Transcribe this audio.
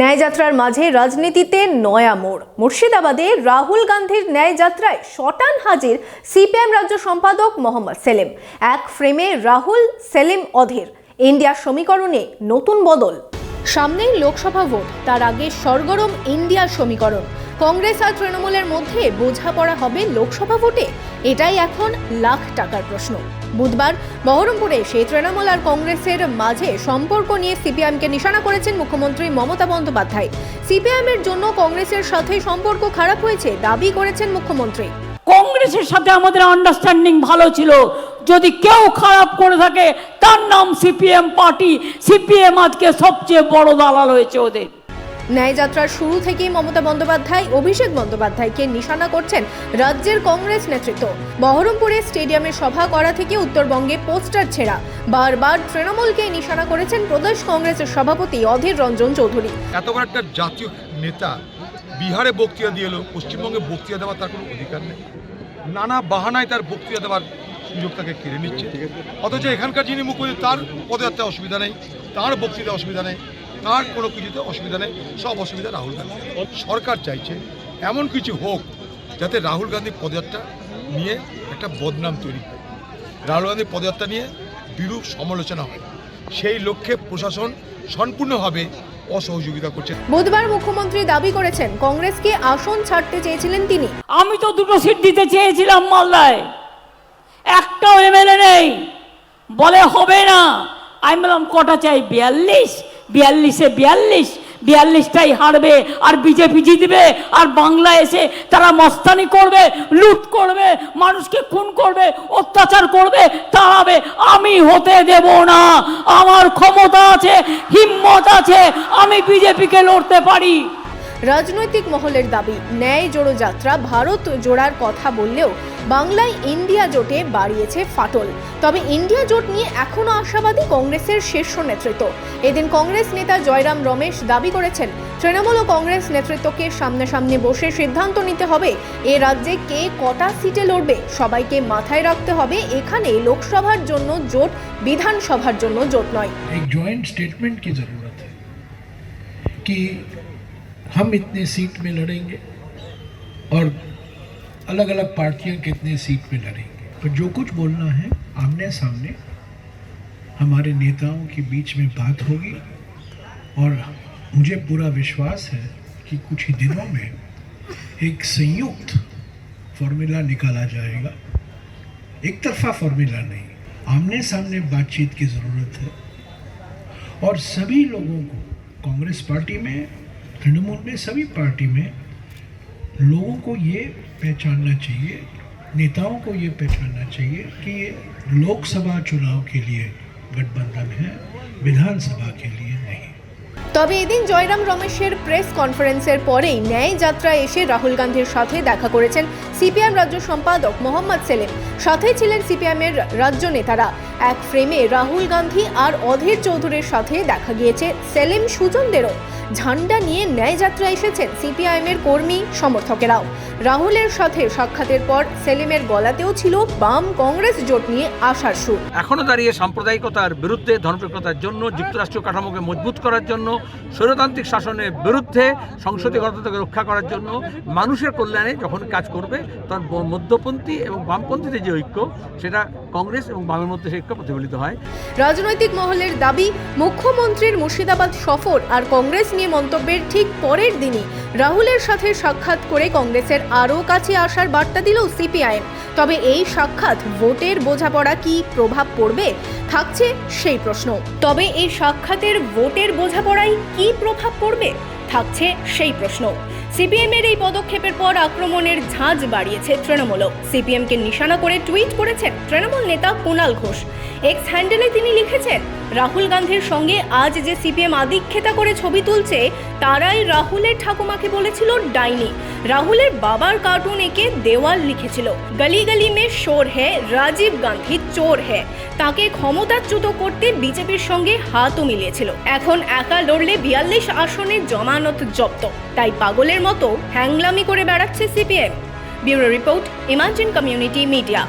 ন্যায়যাত্রার মাঝে রাজনীতিতে নয়া মোড়। মুর্শিদাবাদে রাহুল গান্ধীর ন্যায়যাত্রায় শটান হাজির সিপিএম রাজ্য সম্পাদক মোহাম্মদ সেলিম। এক ফ্রেমে রাহুল, সেলিম অধীর। ইন্ডিয়ার সমীকরণে নতুন বদল। সামনেই লোকসভা ভোট, তার আগে সরগরম ইন্ডিয়ার সমীকরণ। কংগ্রেস আর তৃণমূলের মধ্যে বোঝাপড়া হবে লোকসভা ভোটে? এটাই এখন লাখ টাকার প্রশ্ন। বুধবার বহরমপুরে সেই তৃণমূল আর কংগ্রেসের মাঝে সম্পর্ক নিয়ে সিপিআইএমকে নিশানা করেছেন মুখ্যমন্ত্রী মমতা বন্দ্যোপাধ্যায়। সিপিআইএমের জন্য কংগ্রেসের সাথে সম্পর্ক খারাপ হয়েছে দাবি করেছেন মুখ্যমন্ত্রী। কংগ্রেসের সাথে আমাদের আন্ডারস্ট্যান্ডিং ভালো ছিল। যদি কেউ খারাপ করে থাকে, তার নাম সিপিএম পার্টি। সিপিএম আজকে সবচেয়ে বড় দালাল হয়েছে ওদের। ন্যায়যাত্রার শুরু থেকেই মমতা বন্দ্যোপাধ্যায়, অভিষেক বন্দ্যোপাধ্যায়কে নিশানা করছেন রাজ্যের কংগ্রেস নেতৃত্ব। বহরমপুরে স্টেডিয়ামে সভা করা থেকে উত্তরবঙ্গে পোস্টার ছেঁড়া। বারবার তৃণমূলকে নিশানা করেছেন প্রদেশ কংগ্রেসের সভাপতি অধীর রঞ্জন চৌধুরী। এত বড় একটা জাতীয় নেতা বিহারে বক্তৃতা দিয়ে এলো, পশ্চিমবঙ্গে বক্তৃতা দেওয়ার তার কোনো অধিকার নেই। নানা বাহানায় তার বক্তৃতা দেওয়ার সুযোগ তাকে কেড়ে নিচ্ছে। অথচ এখানকার যিনি মুখ্যমন্ত্রী, তার পদযাত্রায় অসুবিধা নেই, তার বক্তৃতা অসুবিধা নেই। তার কোনো কিছুতে অসুবিধা নেই সব অসুবিধা রাহুল গান্ধী। সরকার চাইছে এমন কিছু হোক যাতে রাহুল গান্ধী পদযাত্রা নিয়ে একটা বদনাম তৈরি হয়। রাহুল গান্ধী পদযাত্রা নিয়ে বিরূপ সমালোচনা হয়। সেই লক্ষ্যে প্রশাসন সম্পূর্ণভাবে অসহযোগিতা করছে। বুধবার মুখ্যমন্ত্রী দাবি করেছেন কংগ্রেসকে আসন ছাড়তে চেয়েছিলেন তিনি। আমি তো দুটো সিট দিতে চেয়েছিলাম মালদায়। একটাও এমএলএ নেই। বলে হবে না। আমি বললাম কটা চাই? বিয়াল্লিশ? বিয়াল্লিশে বিয়াল্লিশ, বিয়াল্লিশটাই হারবে আর বিজেপি জিতবে আর বাংলা এসে তারা মস্তানি করবে, লুট করবে, মানুষকে খুন করবে, অত্যাচার করবে, তাড়াবে। আমি হতে দেব না। আমার ক্ষমতা আছে, হিম্মত আছে। আমি বিজেপিকে লড়তে পারি। রাজনৈতিক মহলের দাবি ন্যায় জোড়ো যাত্রা ভারত জোড়ার কথা বললেও বাংলায় ইন্ডিয়া জোটে বাড়িয়েছে ফাটল তবে ইন্ডিয়া জোট নিয়ে এখনও আশাবাদী কংগ্রেসের শীর্ষ নেতৃত্ব এদিন কংগ্রেস নেতা জয়রাম রমেশ দাবি করেছেন তৃণমূল ও কংগ্রেস নেতৃত্বকে সামনাসামনি বসে সিদ্ধান্ত নিতে হবে এ রাজ্যে কে কটা সিটে লড়বে সবাইকে মাথায় রাখতে হবে এখানে লোকসভার জন্য জোট বিধানসভার জন্য জোট নয় एक जॉइंट स्टेटमेंट की ज़रूरत है कि हम इतने सीट में लड़ेंगे और अलग अलग पार्टियाँ कितने सीट में लड़ेंगे। तो जो कुछ बोलना है, आमने सामने हमारे नेताओं के बीच में बात होगी और मुझे पूरा विश्वास है कि कुछ ही दिनों में एक संयुक्त फॉर्मूला निकाला जाएगा। एक तरफा फॉर्मूला नहीं, आमने सामने बातचीत की ज़रूरत है। और सभी लोगों को, कांग्रेस पार्टी में तृणमूल में सभी पार्टी में लोगों को ये पहचानना चाहिए नेताओं को ये पहचानना चाहिए कि ये लोकसभा चुनाव के लिए गठबंधन है विधानसभा के लिए नहीं তবে এদিন জয়রাম রমেশের প্রেস কনফারেন্সের পরেই ন্যায় যাত্রায় এসে রাহুল গান্ধীর সাথে দেখা করেছেন সিপিএম রাজ্য সম্পাদক মোহাম্মদ সেলিম সাথে ছিলেন সিপিএমের রাজ্য নেতারা এক ফ্রেমে রাহুল গান্ধী আর অধীর চৌধুরীর সাথে দেখা গিয়েছে সেলিম সুজনদেরও। ঝান্ডা নিয়ে ন্যায় যাত্রা এসেছেন সিপিআইএমের কর্মী, সমর্থকেরাও। রাহুলের সাথে সাক্ষাতের পর সেলিমের গলাতেও ছিল বাম কংগ্রেস জোট নিয়ে আশার সুর। এখনও দাঁড়িয়ে সাম্প্রদায়িকতার বিরুদ্ধে ধর্মপ্রিয়তার জন্য যুক্তরাষ্ট্রীয় কাঠামোকে মজবুত করার জন্য, স্বৈরতান্ত্রিক শাসনের বিরুদ্ধে, সংসদীয় গণতন্ত্রকে রক্ষা করার জন্য, মানুষের কল্যাণে যখন কাজ করবে তখন মধ্যপন্থী এবং বামপন্থীদের যে ঐক্য, সেটা কংগ্রেস এবং বামের মধ্যে সেই প্রতিফলিত হয়। রাজনৈতিক মহলের দাবি, মুখ্যমন্ত্রীর মুর্শিদাবাদ সফর আর কংগ্রেস নিয়ে মন্তব্যের ঠিক পরের দিনই রাহুলের সাথে সাক্ষাৎ করে কংগ্রেসের আরও কাছে আসার বার্তা দিল সিপিআইএম। তবে এই সাক্ষাৎ ভোটের বোঝাপড়া কি প্রভাব পড়বে? থাকছে সেই প্রশ্ন। তবে এই সাক্ষাতের ভোটের বোঝাপড়ায় কি প্রভাব পড়বে? থাকছে সেই প্রশ্ন। সিপিএমের এই পদক্ষেপের পর আক্রমণের ঝাঁজ বাড়িয়েছে তৃণমূলও। সিপিএমকে নিশানা করে টুইট করেছেন তৃণমূল নেতা কুণাল ঘোষ। এক্স হ্যান্ডেলে তিনি লিখেছেন রাহুল গান্ধীর সঙ্গে আজ যে সিপিএম আদিক্ষেতা করে ছবি তুলছে, তারাই রাহুলের ঠাকুমাকে বলেছিল ডাইনি। রাহুলের বাবার কার্টুন এঁকে দেওয়াল লিখেছিল। গলি গলি মে শোর হে রাজীব গান্ধী চোর হে তাকে ক্ষমতাচ্যুত করতে বিজেপির সঙ্গে হাতও মিলিয়েছিল। এখন একা লড়লে বিয়াল্লিশ আসনে জমানত জব্দ। তাই পাগলের মতো হ্যাংলামি করে বেড়াচ্ছে CPM. Bureau report imagine community media.